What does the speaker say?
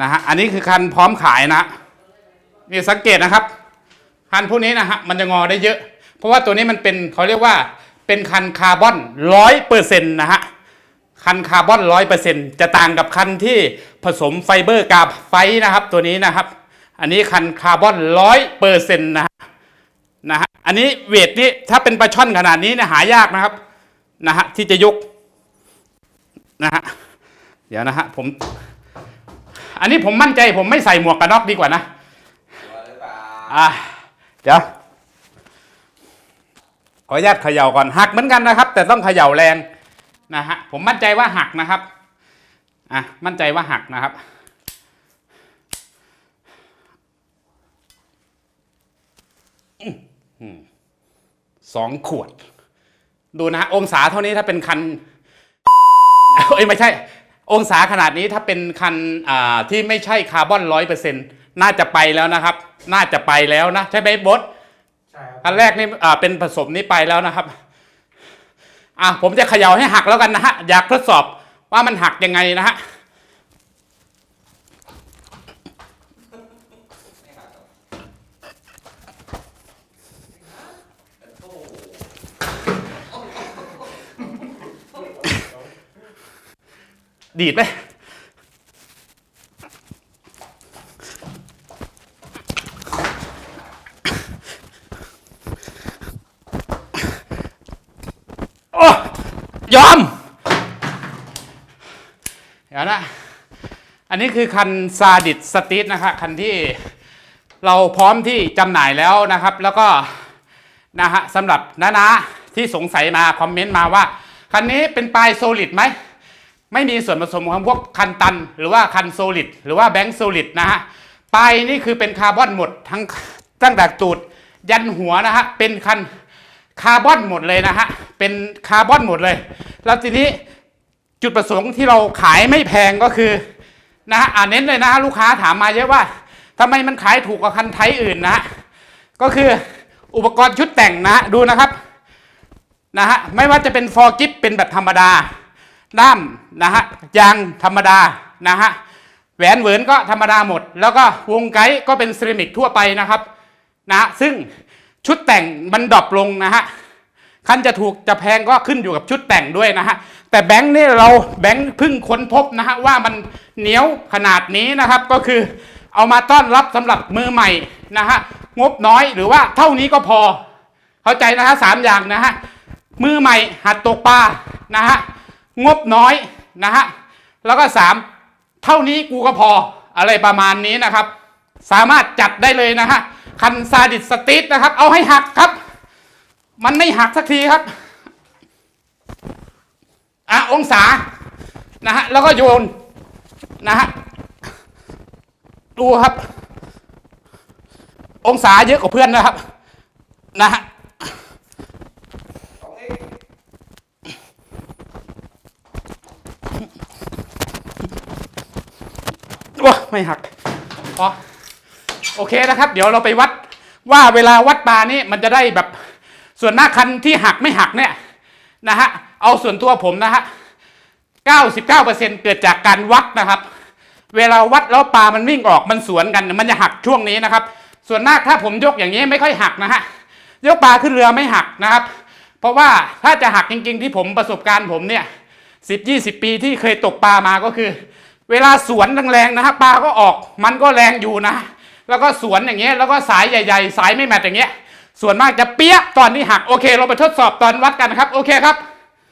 นะฮะอันนี้คือคันพร้อมขายนะนี่สังเกตนะครับ คันพวกนี้นะฮะมันจะงอได้เยอะ เพราะว่าตัวนี้มันเป็นเขาเรียกว่าเป็นคันคาร์บอนร้อยเปอร์เซ็นต์นะฮะคันคาร์บอนร้อยเปอร์เซ็นต์จะต่างกับคันที่ผสมไฟเบอร์กาบไฟนะครับตัวนี้นะครับ อันนี้คันคาร์บอนร้อยเปอร์เซ็นต์นะฮะนะฮะอันนี้เวทนี้ถ้าเป็นปลาช่อนขนาดนี้เนี่ยหายากนะครับนะฮะที่จะยกนะฮะเดี๋ยวนะฮะผม อันนี้ผมมั่นใจผมไม่ใส่หมวกกันน็อกดีกว่านะอะเดี๋ยวขออนุญาตเขย่าก่อนหักเหมือนกันนะครับ แต่ต้องเขย่าแรงนะฮะผมมั่นใจว่าหักนะครับอะมั่นใจว่าหักนะครับอื้อหือสองขวด ดูนะฮะองศาเท่านี้ถ้าเป็นคันเอ้ยไม่ใช่ องศาขนาดนี้ถ้าเป็นคันอ่าที่ไม่ใช่คาร์บอนร้อยเปอร์เซ็นต์น่าจะไปแล้วนะครับ น่าจะไปแล้วนะ ใช่ไหมบดใช่ครับอันแรกนี่อ่าเป็นผสมนี้ไปแล้วนะครับอะผมจะเขย่าให้หักแล้วกันนะฮะอยากทดสอบว่ามันหักยังไงนะฮะ ดีดไหมโอ้ยอม เดี๋ยวนะ อันนี้คือคันซาดิสสตีทนะครับคันที่เราพร้อมที่จำหน่ายแล้วนะครับ แล้วก็นะฮะสำหรับน้าๆที่สงสัยมา คอมเมนต์มาว่า คันนี้เป็นปลายโซลิดไหม ไม่มีส่วนผสมของพวกคันตัน หรือว่าคันโซลิดหรือว่าแบงค์โซลิดนะฮะปลายนี่คือเป็นคาร์บอนหมดทั้งตั้งแต่ตูดยันหัวนะฮะเป็นคันคาร์บอนหมดเลยนะฮะเป็นคาร์บอนหมดเลย แล้วทีนี้จุดประสงค์ที่เราขายไม่แพงก็คือนะฮะอ่าเน้นเลยนะฮะลูกค้าถามมาเยอะว่าทำไมมันขายถูกกว่าคันไทยอื่นนะฮะก็คืออุปกรณ์ชุดแต่งนะะดูนะครับนะฮะไม่ว่าจะเป็นฟอร์กิฟเป็นแบบธรรมดา ด้ามนะฮะยางธรรมดานะฮะแหวนเหวินก็ธรรมดาหมด แล้วก็วงไกด์ก็เป็นเซรามิกทั่วไปนะครับนะซึ่งชุดแต่งมันดรอปลงนะฮะคันจะถูกจะแพงก็ขึ้นอยู่กับชุดแต่งด้วยนะฮะแต่แบงค์นี่เราแบงค์เพิ่งค้นพบนะฮะว่ามันเหนียวขนาดนี้นะครับก็คือเอามาต้อนรับสำหรับมือใหม่นะฮะงบน้อยหรือว่าเท่านี้ก็พอ เข้าใจนะฮะสามอย่างนะฮะมือใหม่หัดตกปลานะฮะ งบน้อยนะฮะแล้วก็สามเท่านี้กูก็พออะไรประมาณนี้นะครับ สามารถจัดได้เลยนะฮะคันซาดิสสตีทนะครับ เอาให้หักครับ มันไม่หักสักทีครับอะองศานะฮะแล้วก็โยนนะฮะดูครับ องศาเยอะกว่าเพื่อนนะครับนะฮะ ว้าไม่หักพอโอเคนะครับ เดี๋ยวเราไปวัดว่าเวลาวัดปลานี่มันจะได้แบบส่วนหน้าคันที่หักไม่หักเนี่ยนะฮะเอาส่วนตัวผมนะฮะ99%เกิดจากการวัดนะครับ เวลาวัดแล้วปลามันวิ่งออกมันสวนกัน มันจะหักช่วงนี้นะครับ ส่วนมากถ้าผมยกอย่างนี้ไม่ค่อยหักนะฮะยกปลาขึ้นเรือไม่หักนะครับ เพราะว่าถ้าจะหักจริง ๆ ที่ผมประสบการณ์ผมเนี่ยสิบยี่สิบปีที่เคยตกปลามาก็คือ เวลาสวนแรงๆนะฮะปลาก็ออกมันก็แรงอยู่นะ แล้วก็สวนอย่างเงี้ยแล้วก็สายใหญ่ ๆ สายไม่แมทอย่างเงี้ยส่วนมากจะเปี้ยตอนนี้หักโอเค เราไปทดสอบตอนวัดกันครับโอเคครับ